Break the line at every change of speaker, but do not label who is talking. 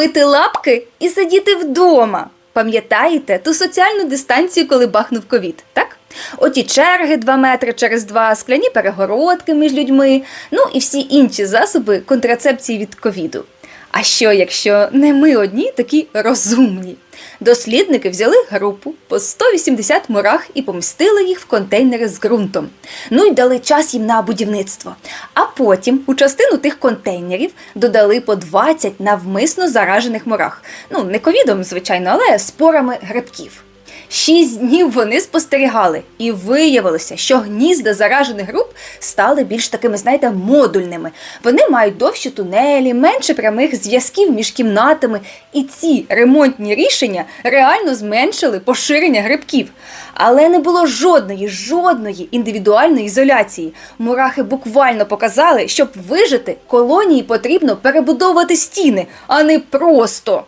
Мити лапки і сидіти вдома. Пам'ятаєте ту соціальну дистанцію, коли бахнув ковід, так? Оті черги 2 метри через 2, скляні перегородки між людьми, ну і всі інші засоби контрацепції від ковіду. А що, якщо не ми одні такі розумні? Дослідники взяли групу по 180 мурах і помістили їх в контейнери з ґрунтом. Ну й дали час їм на будівництво. А потім у частину тих контейнерів додали по 20 навмисно заражених мурах. Ну, не ковідом, звичайно, але спорами грибків. Шість днів вони спостерігали, і виявилося, що гнізда заражених груп стали більш такими, знаєте, модульними. Вони мають довші тунелі, менше прямих зв'язків між кімнатами, і ці ремонтні рішення реально зменшили поширення грибків. Але не було жодної, жодної індивідуальної ізоляції. Мурахи буквально показали, щоб вижити, колонії потрібно перебудовувати стіни, а не просто